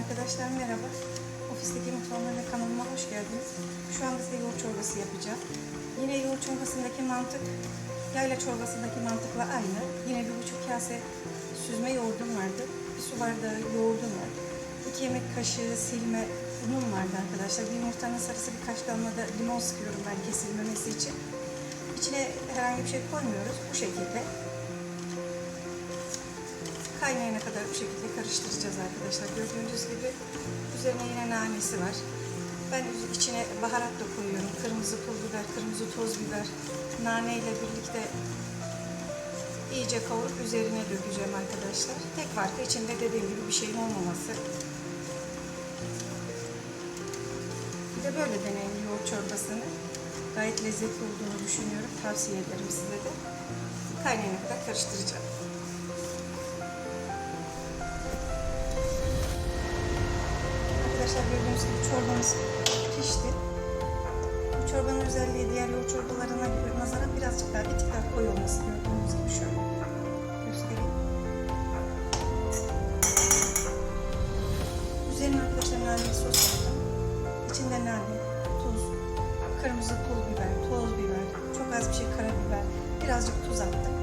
Arkadaşlar merhaba. Ofisteki mutfağıma ve kanalıma hoş geldiniz. Şu anda size yoğurt çorbası yapacağım. Yine yoğurt çorbasındaki mantık, yayla çorbasındaki mantıkla aynı. Yine bir buçuk kase süzme yoğurdum vardı. Bir su bardağı yoğurdum var. İki yemek kaşığı silme unum vardı arkadaşlar. Bir yumurtanın sarısı birkaç damla da limon sıkıyorum ben kesilmemesi için. İçine herhangi bir şey koymuyoruz. Bu şekilde kaynayana kadar bu şekilde karıştıracağız arkadaşlar. Gördüğünüz gibi üzerine yine nanesi var. Ben içine baharat da koyuyorum. Kırmızı pul biber, kırmızı toz biber, nane ile birlikte iyice kavurup üzerine dökeceğim arkadaşlar. Tek farkı içinde dediğim gibi bir şeyin olmaması. Bir de böyle deneyin yoğurt çorbasını. Gayet lezzetli olduğunu düşünüyorum. Tavsiye ederim size de. Kaynayana kadar karıştıracağım. Arkadaşlar gördüğünüz gibi çorbamız pişti. Bu çorbanın özelliği diğer yoğurt çorbalarına göre nazaran birazcık daha bir tık daha koyu olması gördüğünüz gibi şöyle göstereyim. Üzerine arkadaşlar nane sos yaptım. İçinde nane, tuz, kırmızı pul biber, toz biber, çok az bir şey karabiber, birazcık tuz attım.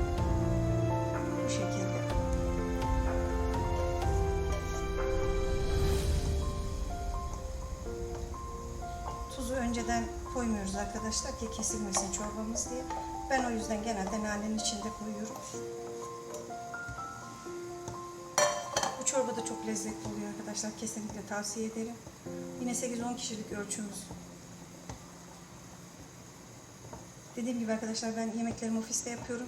Tuzu önceden koymuyoruz arkadaşlar ki kesilmesin çorbamız diye. Ben o yüzden genelde nanenin içinde koyuyorum. Bu çorba da çok lezzetli oluyor arkadaşlar. Kesinlikle tavsiye ederim. Yine 8-10 kişilik ölçümüz. Dediğim gibi arkadaşlar ben yemeklerimi ofiste yapıyorum.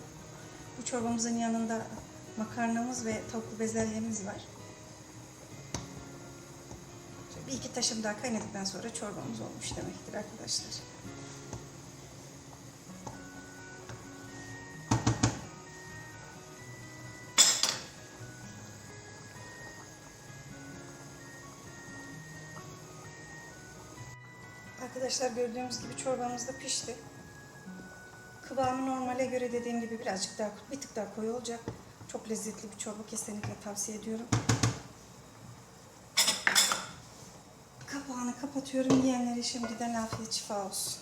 Bu çorbamızın yanında makarnamız ve tavuklu bezelyemiz var. Bir iki taşım daha kaynadıktan sonra çorbamız olmuş demektir arkadaşlar. Arkadaşlar gördüğünüz gibi çorbamız da pişti. Kıvamı normale göre dediğim gibi birazcık daha bir tık daha koyu olacak. Çok lezzetli bir çorba kesinlikle tavsiye ediyorum. Kapatıyorum. Yiyenlere şimdiden afiyet şifa olsun.